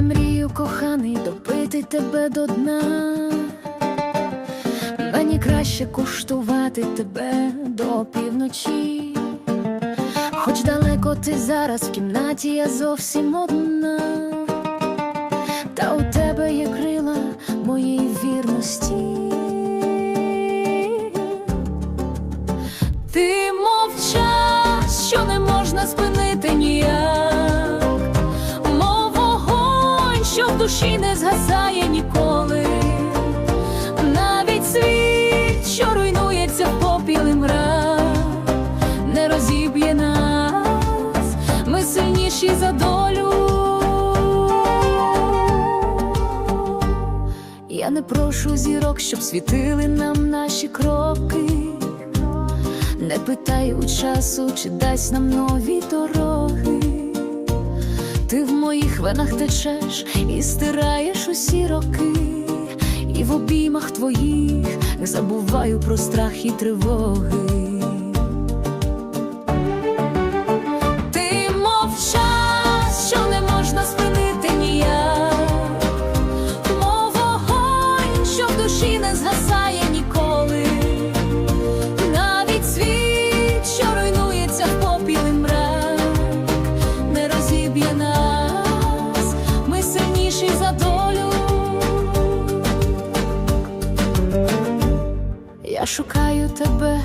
не мрію, коханий, допити тебе до дна. Мені краще куштувати тебе до півночі. Хоч далеко ти зараз в кімнаті, я зовсім одна, та у тебе є крила моєї вірності. Ти мовчаш, що не можна спинити ніяк, душі не згасає ніколи, навіть світ, що руйнується в попіл і мрак, не розіб'є нас, ми сильніші за долю. Я не прошу зірок, щоб світили нам наші кроки. Не питаю часу, чи дасть нам нові дороги. Моїх венах течеш і стираєш усі роки, і в обіймах твоїх забуваю про страх і тривоги. Я шукаю тебе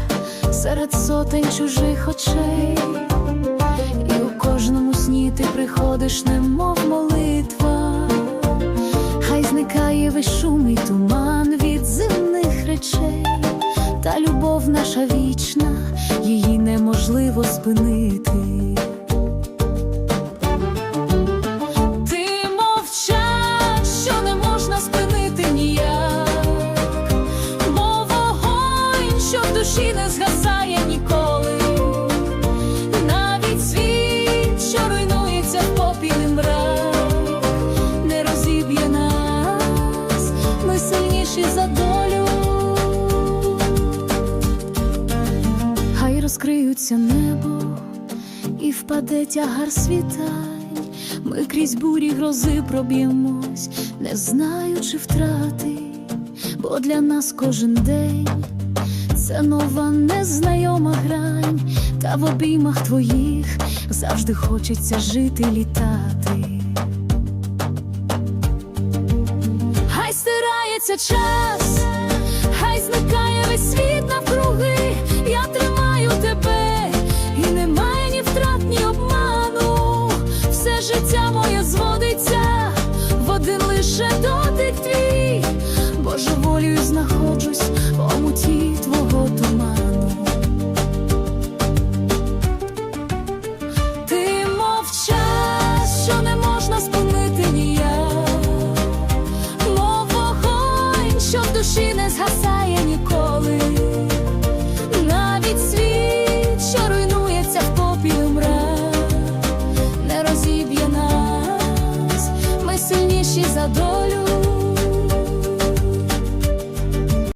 серед сотень чужих очей, і у кожному сні ти приходиш, немов молитва. Хай зникає весь шум і туман від земних речей, та любов наша вічна, її неможливо спинити. Душі не згасає ніколи. Навіть світ, що руйнується в попіл мрак, не розіб'є нас, ми сильніші за долю. Хай розкриються небо і впаде тягар світань. Ми крізь бурі грози проб'ємось, не знаючи втрати, бо для нас кожен день це нова незнайома грань, та в обіймах твоїх завжди хочеться жити, літати. Хай стирається час, хай зникає весь світ навкруги. Я тримаю тебе, і немає ні втрат, ні обману. Все життя моє зводиться в один лише дотик твій. Божеволію знаходжусь в плачі за долю.